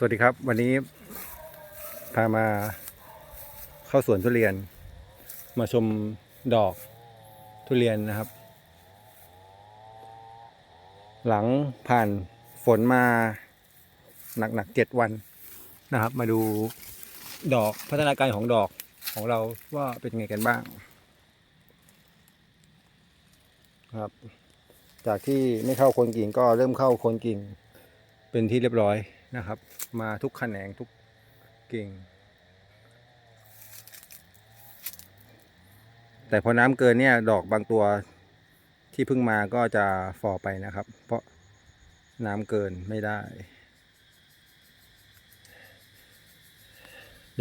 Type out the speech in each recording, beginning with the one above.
สวัสดีครับ วันนี้พามาเข้าสวนทุเรียน มาชมดอกทุเรียนนะครับ หลังผ่านฝนมาหนักๆเจ็ดวันนะครับ มาดูดอกพัฒนาการของดอกของเราว่าเป็นไงกันบ้างครับ จากที่ไม่เข้าคนกิ่งก็เริ่มเข้าคนกิ่งเป็นที่เรียบร้อยนะครับ มาทุกแขนงทุกเก่ง แต่พอน้ำเกินเนี่ยดอกบางตัวที่เพิ่งมาก็จะฝ่อไปนะครับ เพราะน้ำเกินไม่ได้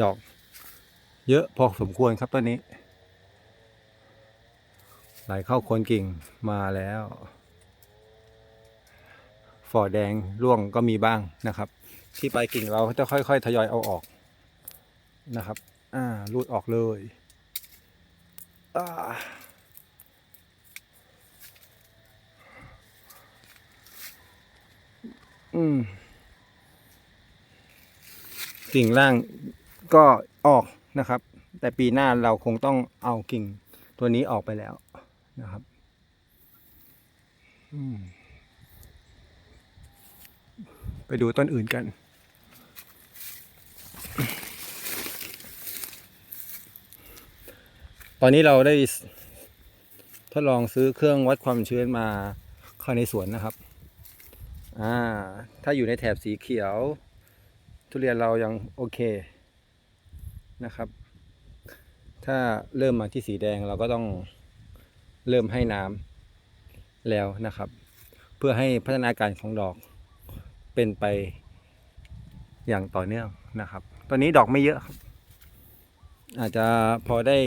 ดอกเยอะพอสมควรครับต้นนี้ ไหลเข้าโคนกิ่งมาแล้ว ฝ่อแดงร่วงก็มีบ้างนะครับ ที่ปลายกิ่งเราจะค่อย ๆ ทยอยเอาออกนะครับ อ่ารูดออกเลยอ่าอืมกิ่งล่างก็ออกนะครับ แต่ปีหน้าเราคงต้องเอากิ่งตัวนี้ออกไปแล้วนะครับ อืม ไปดูต้นอื่นกัน ตอนนี้เราได้ทดลองซื้อเครื่องวัดความชื้นมาเข้าในสวนนะครับ อ่า ถ้าอยู่ในแถบสีเขียว ทุเรียนเรายังโอเคนะครับ ถ้าเริ่มมาที่สีแดงเราก็ต้องเริ่มให้น้ำแล้วนะครับ เพื่อให้พัฒนาการของดอก เป็นไปอย่างต่อเนื่องนะครับ ตอนนี้ดอกไม่เยอะครับ อาจจะพอได้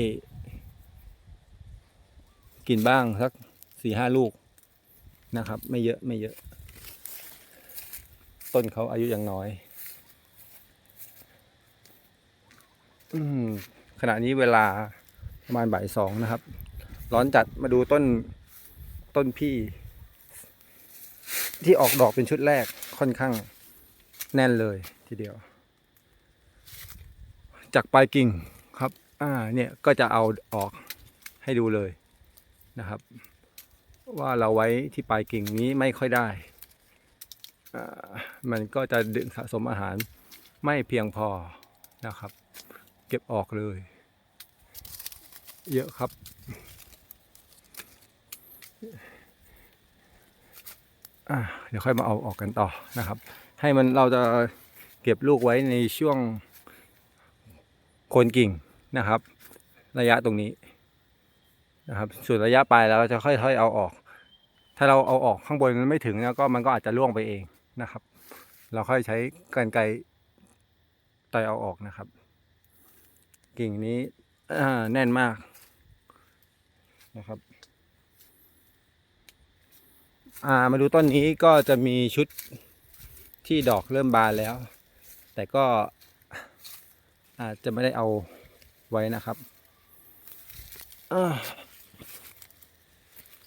กินบ้างสักสี่ห้าลูกนะครับ ไม่เยอะไม่เยอะ ต้นเขาอายุยังน้อยอืขณะนี้เวลาประมาณบ่ายสองนะครับ ร้อนจัดมาดูต้นต้นพี่ ที่ออกดอกเป็นชุดแรกค่อนข้างแน่นเลยทีเดียว จากปลายกิ่งครับอ่าเนี่ยก็จะเอาออกให้ดูเลยนะครับ ว่าเราไว้ที่ปลายกิ่งนี้ไม่ค่อยได้อ่ามันก็จะดึงสะสมอาหารไม่เพียงพอนะครับ เก็บออกเลย เยอะครับ เดี๋ยวค่อยมาเอาออกกันต่อนะครับ ให้มันเราจะเก็บลูกไว้ในช่วงโคนกิ่งนะครับ ระยะตรงนี้นะครับ ส่วนระยะปลายเราจะค่อยๆเอาออก ถ้าเราเอาออกข้างบนมันไม่ถึงแล้วก็มันก็อาจจะร่วงไปเองนะครับ เราค่อยใช้กรรไกรต่อยเอาออกนะครับ กิ่งนี้แน่นมากนะครับ อ่ามาดูต้นนี้ก็จะมีชุดที่ดอกเริ่มบานแล้ว แต่ก็อาจจะไม่ได้เอาไว้นะครับอา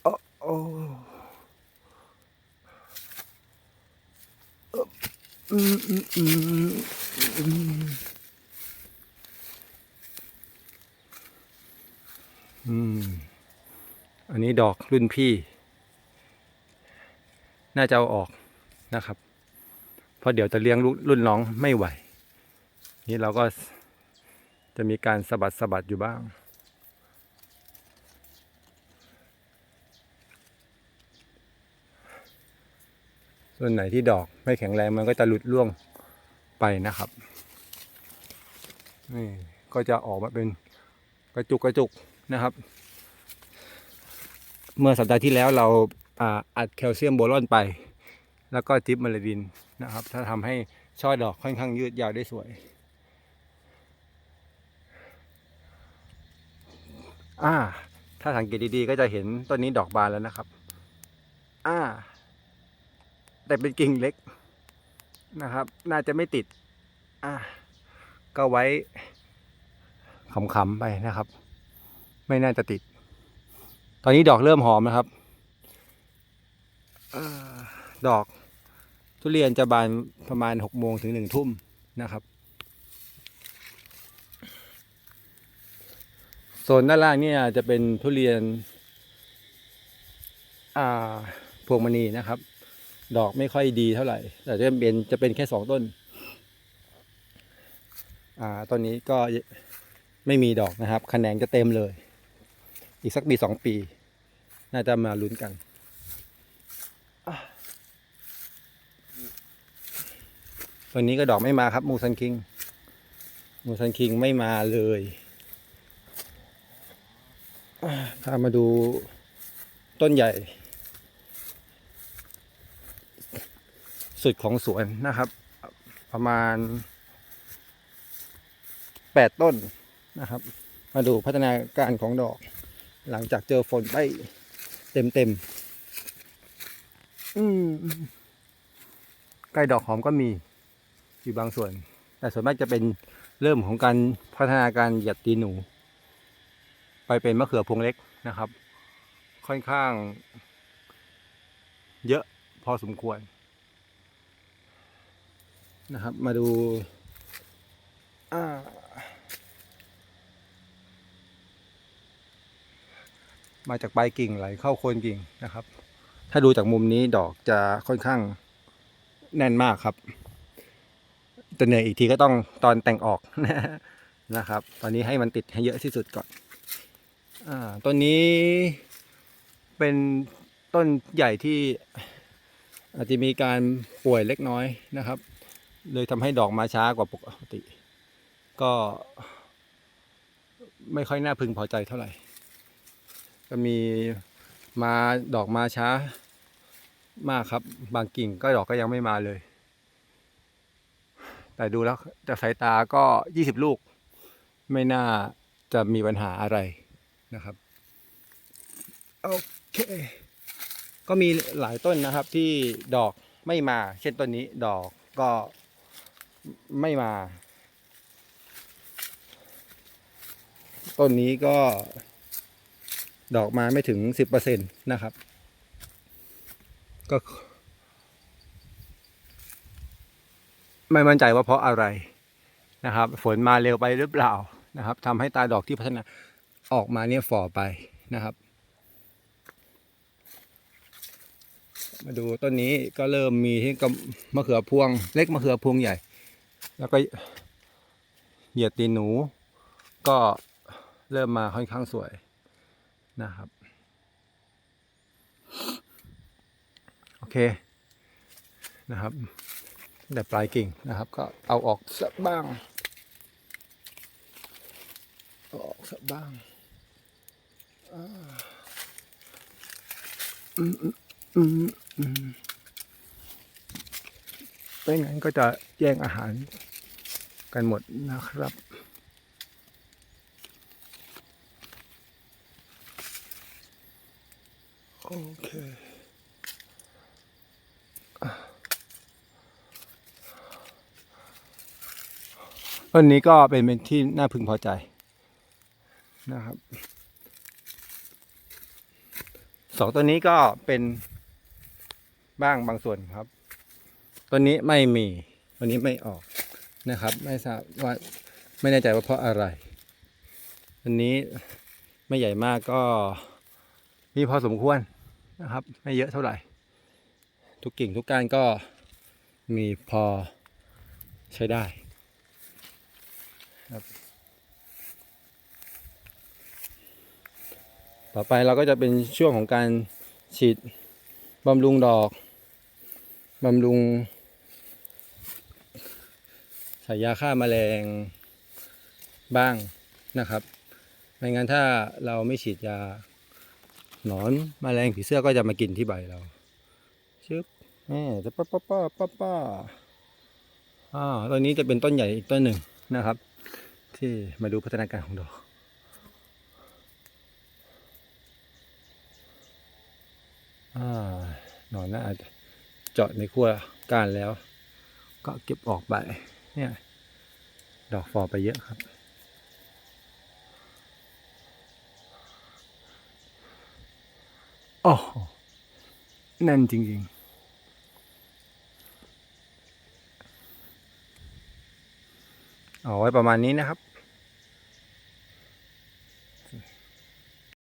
โอ้โอ้อืมอืมอืมอืมอืมอันนี้ดอกรุ่นพี่ น่าจะเอาออกนะครับ เพราะเดี๋ยวจะเลี้ยงรุ่นรุ่นน้องไม่ไหว นี่เราก็จะมีการสะบัดสะบัดอยู่บ้าง ส่วนไหนที่ดอกไม่แข็งแรงมันก็จะหลุดร่วงไปนะครับ นี่ก็จะออกมาเป็นกระจุกกระจุกนะครับ เมื่อสัปดาห์ที่แล้วเรา อัดแคลเซียมโบรอนไป แล้วก็ทิปมาลาดินนะครับ ถ้าทำให้ช่อดอกค่อนข้างยืดยาวได้สวย อ่า ถ้าสังเกตดีๆ ก็จะเห็นต้นนี้ดอกบานแล้วนะครับ อ่า แต่เป็นกิ่งเล็กนะครับ น่าจะไม่ติด อ่า ก็ไว้ขำๆไปนะครับ ไม่น่าจะติด ตอนนี้ดอกเริ่มหอมนะครับ ดอกทุเรียนจะบานประมาณหกโมงถึงหนึ่งทุ่มนะครับโซนด้านล่างเนี่ยจะเป็นทุเรียนอ่าพวงมณีนะครับ ดอกไม่ค่อยดีเท่าไหร่ แต่จะเป็นจะเป็นแค่สองต้น อ่าต้นนี้ก็ไม่มีดอกนะครับคะแนนจะเต็มเลย อีกสักปีสองปี น่าจะมาลุ้นกันอะตั วันนี้ก็ดอกไม่มาครับ มูซันคิง มูซันคิงไม่มาเลยพามาดูต้นใหญ่ สุดของสวนนะครับ ประมาณแปดต้นนะครับ มาดูพัฒนาการของดอก หลังจากเจอฝนไปเต็มเต็มๆอืมใกล้ดอกหอมก็มี อยู่บางส่วน แต่ส่วนมากจะเป็นเริ่มของการพัฒนาการหยัดตีหนู ไปเป็นมะเขือพวงเล็กนะครับ ค่อนข้าง เยอะพอสมควร นะครับ มาดูามาจากปลายกิ่งไหลเข้าโคนกิ่งนะครับ ถ้าดูจากมุมนี้ดอกจะค่อนข้างแน่นมากครับ แต่เหนื่อยอีกทีก็ต้องตอนแต่งออกนะครับ ตอนนี้ให้มันติดให้เยอะที่สุดก่อนอ่าต้นนี้เป็นต้นใหญ่ที่อาจจะมีการป่วยเล็กน้อยนะครับ เลยทำให้ดอกมาช้ากว่าปกติ ก็ไม่ค่อยน่าพึงพอใจเท่าไหร่ ก็มีมาดอกมาช้ามากครับ บางกิ่งก็ดอกก็ยังไม่มาเลย แต่ดูแล้วจากสายตาก็ยี่สิบลูก ไม่น่าจะมีปัญหาอะไรนะครับ โอเค ก็มีหลายต้นนะครับที่ดอกไม่มา เช่นต้นนี้ดอกก็ไม่มา ต้นนี้ก็ดอกมาไม่ถึงสิบเปอร์เซ็นต์นะครับ ก็ ไม่มั่นใจว่าเพราะอะไรนะครับ ฝนมาเร็วไปหรือเปล่านะครับทำให้ตาดอกที่พัฒนาออกมาเนี่ยฝ่อไปนะครับ มาดูต้นนี้ก็เริ่มมีที่กำมะเขือพวง เล็กมะเขือพวงใหญ่ แล้วก็เหยียดตีนหนู ก็เริ่มมาค่อนข้างสวยนะครับ โอเคนะครับ แต่ปลายกิ่งนะครับ ก็เอาออกสักบ้างเอาออกสักบ้างไม่งั้นก็จะแย่งอาหารกันหมดนะครับ ต้นนี้ก็เป็นเป็นที่น่าพึงพอใจนะครับสองตัวนี้ก็เป็นบ้างบางส่วนครับตัวนี้ไม่มีตัวนี้ไม่ออกนะครับ ไม่ทราบว่าไม่แน่ใจว่าเพราะอะไรตัวนี้ไม่ใหญ่มากก็มีพอสมควรนะครับ ไม่เยอะเท่าไหร่ ทุกกิ่งทุกก้านก็มีพอใช้ได้ ครับ ต่อไปเราก็จะเป็นช่วงของการฉีดบำรุงดอกบำรุงใส่ยาฆ่าแมลงบ้างนะครับ ไม่งั้นถ้าเราไม่ฉีดยาหนอนมแมลงผีเสื้อก็จะมากินที่ใบเราชึบแหมจะป้าป้าป้าป้าป้าอ่าต้นนี้จะเป็นต้นใหญ่อีกต้นหนึ่งนะครับ ที่มาดูพัฒนาการของดอกอหนอนน่าจะเจาะในขั้วก้านแล้ว ก็เก็บออกไปเนี่ย ดอกฟอไปเยอะครับ โอ้โหแน่นจริง เอาไว้ประมาณนี้นะครับ